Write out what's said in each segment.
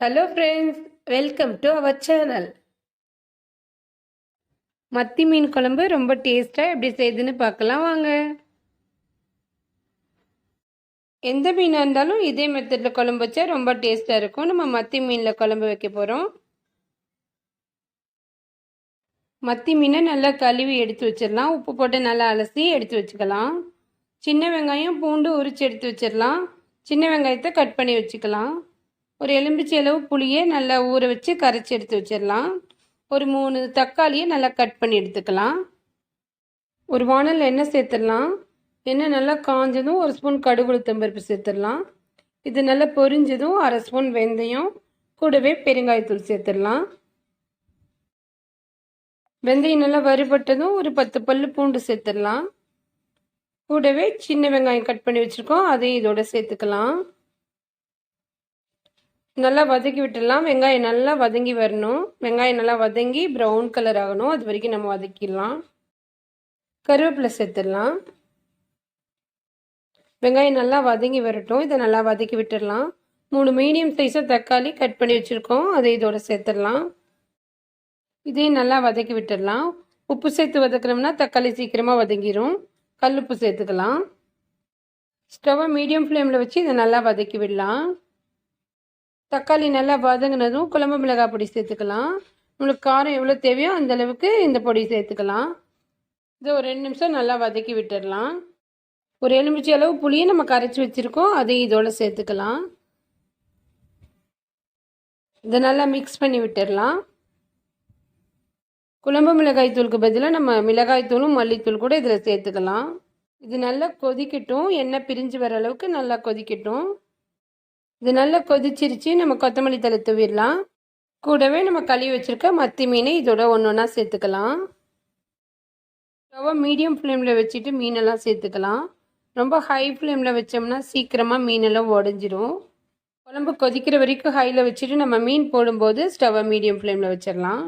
Hello friends welcome to our channel மத்தி மீன் குழம்பு ரொம்ப டேஸ்ட்டாக எப்படி செய்யுதுன்னு பார்க்கலாம் வாங்க. எந்த மீனாக இருந்தாலும் இதே மெத்தடில் குழம்பு வச்சா ரொம்ப டேஸ்ட்டாக இருக்கும். நம்ம மத்தி மீனில் குழம்பு வைக்க போகிறோம் மத்தி மீனை நல்லா கழுவி எடுத்து வச்சிடலாம். உப்பு போட்டு நல்லா அலசி எடுத்து வச்சுக்கலாம். சின்ன வெங்காயம் பூண்டு உரித்து எடுத்து வச்சிடலாம். சின்ன வெங்காயத்தை கட் பண்ணி வச்சுக்கலாம். ஒரு எலும்பிச்சை அளவு புளியை நல்லா ஊற வச்சு கரைச்சி எடுத்து வச்சிடலாம். ஒரு மூணு தக்காளியை நல்லா கட் பண்ணி எடுத்துக்கலாம். ஒரு வானலில் எண்ணெய் சேர்த்துடலாம். எண்ணெய் நல்லா காஞ்சதும் ஒரு ஸ்பூன் கடுகுளுத்தம்பருப்பு சேர்த்துடலாம். இது நல்லா பொரிஞ்சதும் அரை ஸ்பூன் வெந்தயம் கூடவே பெருங்காயத்தூள் சேர்த்துடலாம். வெந்தயம் நல்லா வறுபட்டதும் ஒரு பத்து பல் பூண்டு சேர்த்துடலாம். கூடவே சின்ன வெங்காயம் கட் பண்ணி வச்சுருக்கோம். அதையும் இதோட சேர்த்துக்கலாம். நல்லா வதக்கி விட்டுடலாம். வெங்காயம் நல்லா வதங்கி வரணும். வெங்காயம் நல்லா வதங்கி ப்ரௌன் கலர் ஆகணும். அது வரைக்கும் நம்ம வதக்கிடலாம். கருவேப்பிலை சேர்த்துடலாம். வெங்காயம் நல்லா வதங்கி வரட்டும். இதை நல்லா வதக்கி விட்டுடலாம். மூணு மீடியம் சைஸாக தக்காளி கட் பண்ணி வச்சுருக்கோம். அதை இதோட சேர்த்துடலாம். இதையும் நல்லா வதக்கி விட்டுடலாம். உப்பு சேர்த்து வதக்கிறோம்னா தக்காளி சீக்கிரமாக வதங்கிடும் கல்லுப்பு சேர்த்துக்கலாம். ஸ்டவ்வை மீடியம் ஃப்ளேமில் வச்சு இதை நல்லா வதக்கி விடலாம். தக்காளி நல்லா வதங்கினதும் குழம்பு மிளகாய் பொடி சேர்த்துக்கலாம். உங்களுக்கு காரம் எவ்வளோ தேவையோ அந்த அளவுக்கு இந்த பொடி சேர்த்துக்கலாம். இதை ஒரு ரெண்டு நிமிஷம் நல்லா வதக்கி விட்டுடலாம். ஒரு எலுமிச்சி அளவு புளியை நம்ம கரைச்சி வச்சுருக்கோம். அதையும் இதோடு சேர்த்துக்கலாம். இதை நல்லா மிக்ஸ் பண்ணி விட்டுடலாம். குழம்பு மிளகாய் தூளுக்கு பதிலாக நம்ம மிளகாய் தூளும் மல்லித்தூள் கூட இதில் சேர்த்துக்கலாம். இது நல்லா கொதிக்கட்டும். எண்ணெய் பிரிஞ்சு வர அளவுக்கு நல்லா கொதிக்கட்டும். இது நல்லா கொதிச்சிருச்சு. நம்ம கொத்தமல்லி தலை தூவிடலாம். கூடவே நம்ம கழுவி வச்சுருக்க மத்தி மீனை இதோட ஒன்று ஒன்றா சேர்த்துக்கலாம். ஸ்டவ்வை மீடியம் ஃப்ளேமில் வச்சுட்டு மீனெல்லாம் சேர்த்துக்கலாம். ரொம்ப ஹை ஃப்ளேமில் வச்சோம்னா சீக்கிரமாக மீனெல்லாம் உடஞ்சிரும் குழம்பு கொதிக்கிற வரைக்கும் ஹையில் வச்சுட்டு நம்ம மீன் போடும்போது ஸ்டவ்வை மீடியம் ஃப்ளேமில் வச்சிடலாம்.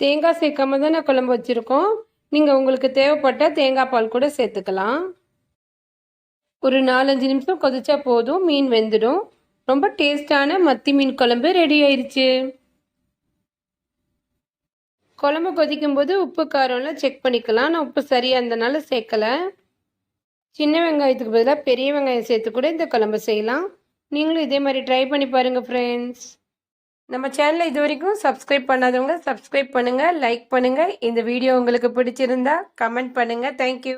தேங்காய் சேர்க்காம தான் நான் குழம்பு வச்சுருக்கோம். நீங்கள் உங்களுக்கு தேவைப்பட்ட தேங்காய் பால் கூட சேர்த்துக்கலாம். ஒரு நாலஞ்சு நிமிஷம் கொதிச்சா போதும் மீன் வெந்துடும். ரொம்ப டேஸ்டான மத்தி மீன் குழம்பு ரெடி ஆயிடுச்சு குழம்பு கொதிக்கும் போது உப்பு காரம்லாம் செக் பண்ணிக்கலாம். நான் உப்பு சரியாக இருந்தனால சேர்க்கலை. சின்ன வெங்காயத்துக்கு பதிலாக பெரிய வெங்காயம் சேர்த்து கூட இந்த குழம்பு செய்யலாம். நீங்களும் இதே மாதிரி ட்ரை பண்ணி பாருங்கள் ஃப்ரெண்ட்ஸ் நம்ம சேனலை இது வரைக்கும் சப்ஸ்கிரைப் பண்ணாதவங்க சப்ஸ்கிரைப் பண்ணுங்கள் லைக் பண்ணுங்கள் இந்த வீடியோ உங்களுக்கு பிடிச்சிருந்தா கமெண்ட் பண்ணுங்கள் தேங்க்யூ